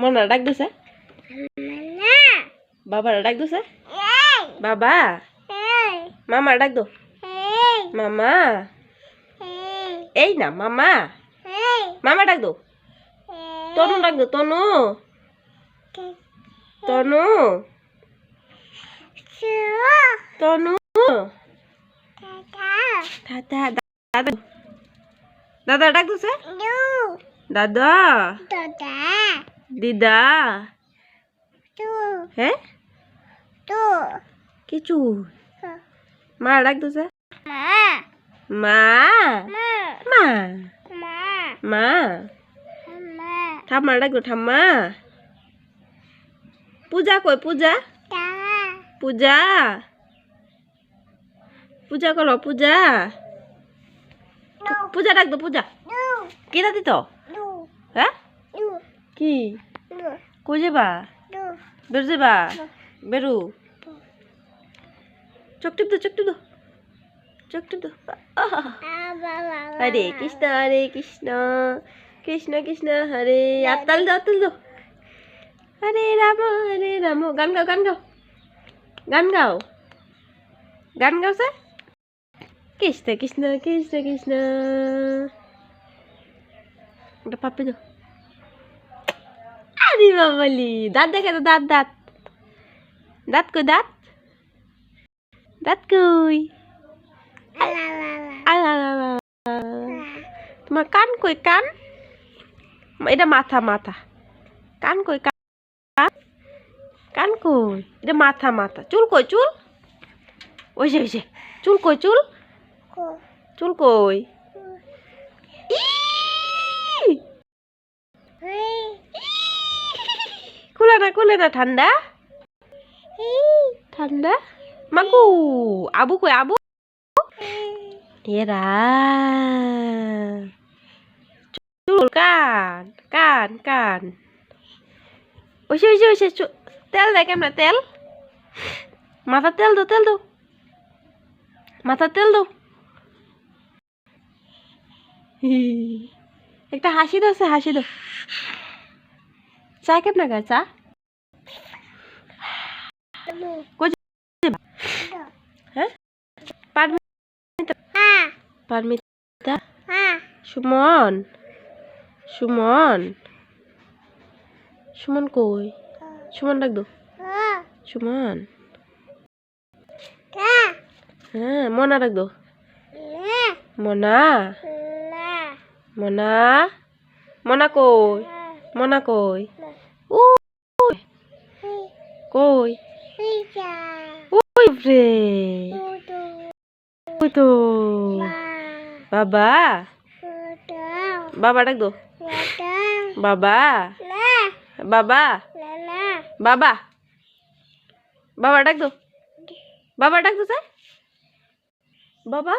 মনা ডাক দিছে? বাবার ডাক দিছে? বাবা? মামা ডাক দো। মামা? এই। না মামা? মামা ডাক দো। তনু ডাক দো তনু। তনু। তনু। দাদা। দাদা দাদা। ডাক দিছে? দাদা। দিদা। হ্যাঁ? কিছু মা ডাক দিছে। মা। মা? মা। ঠাম্মা ডাক দো ঠাম্মা পূজা কই পূজা? পূজা? পূজা করো পূজা। পূজা ডাক দো পূজা। কি দাদি তো হ্যাঁ? কি? কই যাবা বের। যাবা বেরু চোখ টিপ দো চোখ টিপ দো চোখ টিপ দো হরে কৃষ্ণ হরে কৃষ্ণ। কৃষ্ণ কৃষ্ণ, হরে। আতাল দাও আতাল দাও। হরে রাম হরে রাম। গান গাও গান গাও। গান গাও। গান গাও, স্যার। কৃষ্ণ কৃষ্ণ কৃষ্ণ কৃষ্ণ। একটা পাপ্পি দাও। আরে বাবালি দাঁত দেখে তো দাঁত দাঁত। দাঁত কই দাঁত? দাঁত কই? তোমার কান কই কান? এটা মাথা মাথা। কান কই কান? কান কই? এটা মাথা মাথা। চুল কই চুল? ওই যে ওই যে। চুল কই চুল? চুল কই? না খুলে না ঠান্ডা? ঠান্ডা? মাকু আবু কই আবু? এরা। চুল কান কান কান। ওইসে ওইসে ওইসে তেল দেয় কেমন তেল? মাথা তেল দো তেল দো। মাথা তেল দো। একটা হাসি দাও সে হাসি দাও চা কেমন গা চা? হ্যাঁ পারমিতা পারমিতা সুমন সুমন। সুমন কই? সুমন ডাক সুমন। হ্যাঁ মনা ডাক দো। মনা। মনা। মনা কই? মনা কই? কই? ওই রে ওই তো বাবা বাবা ডাক দো। বাবা বাবা বাবা বাবা ডাক দো। বাবা ডাক দো স্যার। বাবা